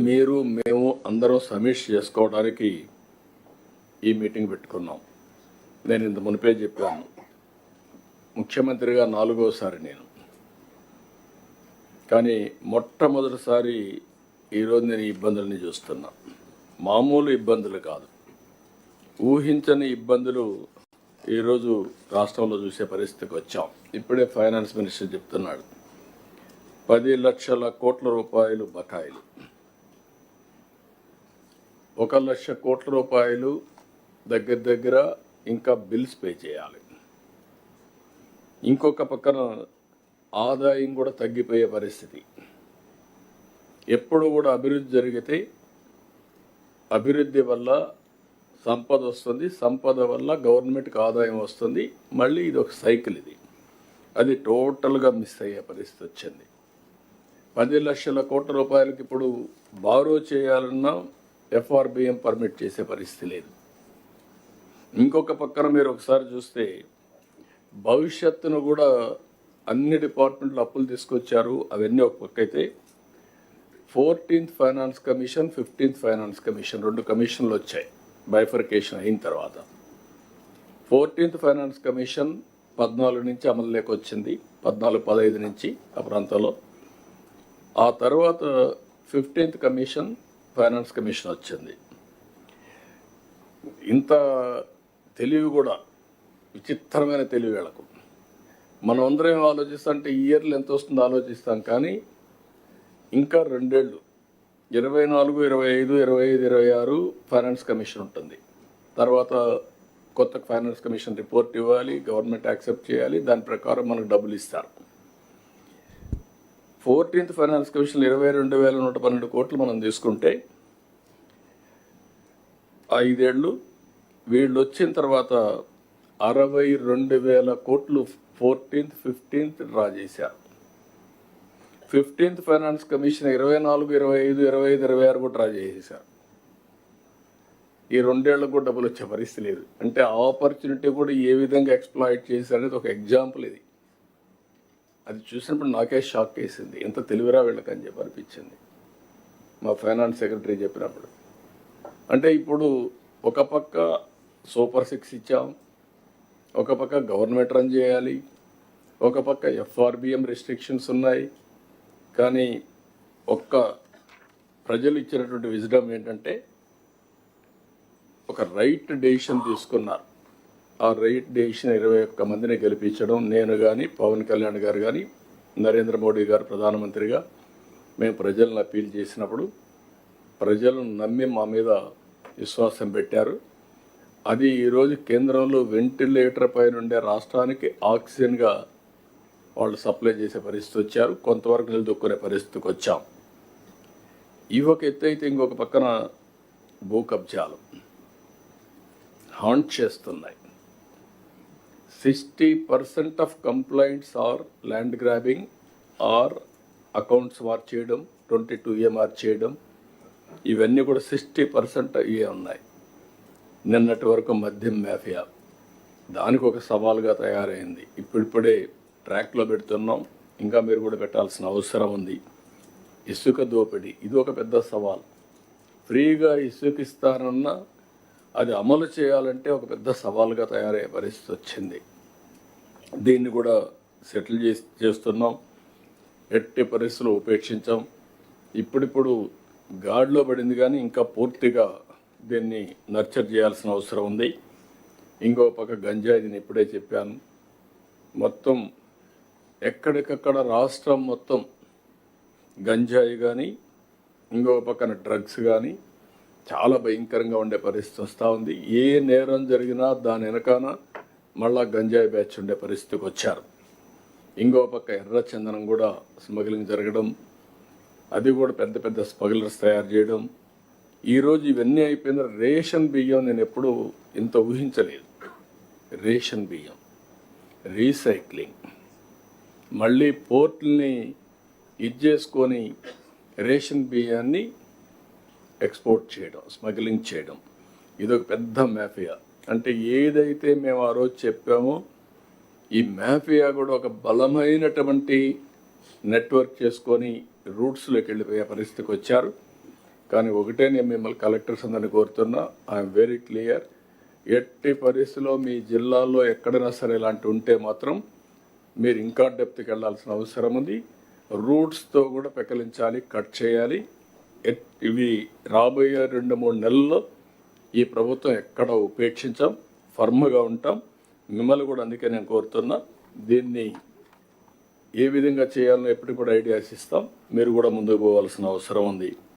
మీరు మేము అందరం సమీక్ష చేసుకోవడానికి ఈ మీటింగ్ పెట్టుకున్నాం. నేను ఇంత మునిపే చెప్పాను. ముఖ్యమంత్రిగా నాలుగోసారి నేను. కానీ మొట్టమొదటిసారి ఈరోజు నేను ఈ ఇబ్బందుల్ని చూస్తున్నా. మామూలు ఇబ్బందులు కాదు. ఊహించని ఇబ్బందులు ఈరోజు రాష్ట్రంలో చూసే పరిస్థితికి వచ్చాం. ఇప్పుడే ఫైనాన్స్ మినిస్టర్ చెప్తున్నాడు. పది లక్షల కోట్ల రూపాయలు బకాయిలు. ఒక లక్ష కోట్ల రూపాయలు దగ్గర దగ్గర ఇంకా బిల్స్ పే చేయాలి. ఇంకొక పక్కన ఆదాయం కూడా తగ్గిపోయే పరిస్థితి. ఎప్పుడు కూడా అభివృద్ధి జరిగితే అభివృద్ధి వల్ల సంపద వస్తుంది సంపద వల్ల గవర్నమెంట్కి ఆదాయం వస్తుంది మళ్ళీ ఇది ఒక సైకిల్ ఇది. అది టోటల్గా మిస్ అయ్యే పరిస్థితి వచ్చింది. పది లక్షల కోట్ల రూపాయలకి ఇప్పుడు బారో చేయాలన్నా ఎఫ్ఆర్బిఎం పర్మిట్ చేసే పరిస్థితి లేదు. ఇంకొక పక్కన మీరు ఒకసారి చూస్తే భవిష్యత్తును కూడా అన్ని డిపార్ట్మెంట్లు అప్పులు తీసుకొచ్చారు. అవన్నీ ఒక పక్క అయితే fourteenth finance commission fifteenth finance commission రెండు కమిషన్లు వచ్చాయి. బైఫర్కేషన్ అయిన తర్వాత ఫోర్టీన్త్ ఫైనాన్స్ కమిషన్ పద్నాలుగు నుంచి అమలులోకి వచ్చింది. పద్నాలుగు పదహైదు నుంచి ఆ ప్రాంతంలో. ఆ తర్వాత ఫిఫ్టీన్త్ కమిషన్ ఫైనాన్స్ కమిషన్ వచ్చింది. ఇంత తెలివి కూడా విచిత్రమైన తెలివి వీళ్ళకు. మనం అందరం ఏం ఆలోచిస్తాంటే ఇయర్లు ఎంత వస్తుందో ఆలోచిస్తాం కానీ ఇంకా రెండేళ్ళు ఇరవై నాలుగు ఇరవై ఐదు ఇరవై ఐదు ఇరవై ఆరు ఫైనాన్స్ కమిషన్ ఉంటుంది. తర్వాత కొత్త ఫైనాన్స్ కమిషన్ రిపోర్ట్ ఇవ్వాలి గవర్నమెంట్ యాక్సెప్ట్ చేయాలి దాని ప్రకారం మనకు డబ్బులు ఇస్తారు. ఫోర్టీన్త్ ఫైనాన్స్ కమిషన్ ఇరవై రెండు వేల నూట పన్నెండు కోట్లు మనం తీసుకుంటే ఐదేళ్ళు వీళ్ళు వచ్చిన తర్వాత అరవై రెండు వేల కోట్లు ఫోర్టీన్త్ ఫిఫ్టీన్త్ డ్రా చేశారు. ఫిఫ్టీన్త్ ఫైనాన్స్ కమిషన్ ఇరవై నాలుగు ఇరవై ఐదు ఇరవై ఐదు ఇరవై ఆరు కూడా డ్రా చేసేసారు ఈ రెండేళ్ళకు కూడా డబ్బులు వచ్చే పరిస్థితి లేదు. అంటే ఆపర్చునిటీ కూడా ఏ విధంగా ఎక్స్ప్లాయిట్ చేశారు అనేది ఒక ఎగ్జాంపుల్ ఇది. అది చూసినప్పుడు నాకే షాక్ వేసింది. ఎంత తెలివిరా వీళ్ళకని చెప్పి అనిపించింది. మా ఫైనాన్స్ సెక్రటరీ చెప్పినప్పుడు. అంటే ఇప్పుడు ఒక పక్క సూపర్ సిక్స్ ఇచ్చాం. ఒక పక్క గవర్నమెంట్ రన్ చేయాలి. ఒక పక్క ఎఫ్ఆర్బిఎం రెస్ట్రిక్షన్స్ ఉన్నాయి. కానీ ఒక్క ప్రజలు ఇచ్చినటువంటి విజడమ్ ఏంటంటే ఒక రైట్ డెసిషన్ తీసుకున్నారు. ఆ రైట్ డెసిషన్ ఇరవై ఒక్క మందిని గెలిపించడం నేను కానీ పవన్ కళ్యాణ్ గారు కానీ నరేంద్ర మోడీ గారు ప్రధానమంత్రిగా మేము ప్రజలను అప్పీల్ చేసినప్పుడు ప్రజలు నమ్మి మా మీద విశ్వాసం పెట్టారు. అది ఈరోజు కేంద్రంలో వెంటిలేటర్ పైన ఉండే రాష్ట్రానికి ఆక్సిజన్గా వాళ్ళు సప్లై చేసే పరిస్థితి వచ్చారు. కొంతవరకు నిలదొక్కునే పరిస్థితికి వచ్చాం. ఇవి ఒక ఎత్తు అయితే ఇంకొక పక్కన భూ కబ్జాలు హాంట్ చేస్తున్నాయి. Sixty percent of complaints are land grabbing or accounts మార్చేయడం twenty two A మార్చేయడం ఇవన్నీ కూడా సిక్స్టీ పర్సెంట్ ఇవే ఉన్నాయి. నిన్నటి వరకు మద్యం మాఫియా. దానికి ఒక సవాల్గా తయారైంది. ఇప్పుడిప్పుడే ట్రాక్లో పెడుతున్నాం. ఇంకా మీరు కూడా పెట్టాల్సిన అవసరం ఉంది. ఇసుక దోపిడీ. ఇది ఒక పెద్ద సవాల్. ఫ్రీగా ఇసుక ఇస్తానన్నా అది అమలు చేయాలంటే ఒక పెద్ద సవాల్గా తయారయ్యే పరిస్థితి వచ్చింది. దీన్ని కూడా సెటిల్ చేసి చేస్తున్నాం. ఎట్టి పరిస్థితులు ఉపేక్షించాం. ఇప్పుడిప్పుడు గాడిలో పడింది కానీ ఇంకా పూర్తిగా దీన్ని నర్చర్ చేయాల్సిన అవసరం ఉంది. ఇంకో పక్క గంజాయి నేను ఇప్పుడే చెప్పాను. మొత్తం ఎక్కడికక్కడ రాష్ట్రం మొత్తం గంజాయి కానీ ఇంకో పక్కన డ్రగ్స్ కానీ చాలా భయంకరంగా ఉండే పరిస్థితి వస్తూ ఉంది. ఏ నేరం జరిగినా దాని వెనకాన మళ్ళా గంజాయి బ్యాచ్ ఉండే పరిస్థితికి వచ్చారు. ఇంకో పక్క ఎర్ర చందనం కూడా స్మగ్లింగ్ జరగడం అది కూడా పెద్ద పెద్ద స్మగ్లర్స్ తయారు చేయడం. ఈరోజు ఇవన్నీ అయిపోయిన రేషన్ బియ్యం నేను ఎప్పుడూ ఇంత ఊహించలేదు. రేషన్ బియ్యం రీసైక్లింగ్. మళ్ళీ పోర్ట్ని ఇది చేసుకొని రేషన్ బియ్యాన్ని ఎక్స్పోర్ట్ చేయడం స్మగ్లింగ్ చేయడం. ఇదొక పెద్ద మాఫియా. అంటే ఏదైతే మేము ఆ రోజు చెప్పామో ఈ మాఫియా కూడా ఒక బలమైనటువంటి నెట్వర్క్ చేసుకొని రూట్స్లోకి వెళ్ళిపోయే పరిస్థితికి వచ్చారు. కానీ ఒకటే నేను మిమ్మల్ని కలెక్టర్స్ అందరిని కోరుతున్నా ఐఎమ్ వెరీ క్లియర్. ఎట్టి పరిస్థితిలో మీ జిల్లాలో ఎక్కడైనా సరే ఇలాంటి ఉంటే మాత్రం మీరు ఇంకా డెప్త్కి వెళ్ళాల్సిన అవసరం ఉంది. రూట్స్తో కూడా పెకలించాలి కట్ చేయాలి. ఎట్- ఇవి రాబోయే రెండు మూడు నెలల్లో ఈ ప్రభుత్వం ఎక్కడ ఉపేక్షించాం? ఫర్మ్గా ఉంటాం. మిమ్మల్ని కూడా అందుకే నేను కోరుతున్నా దీన్ని ఏ విధంగా చేయాలో ఎప్పటికి కూడా ఐడియాస్ ఇస్తాం. మీరు కూడా ముందుకు పోవాల్సిన అవసరం ఉంది.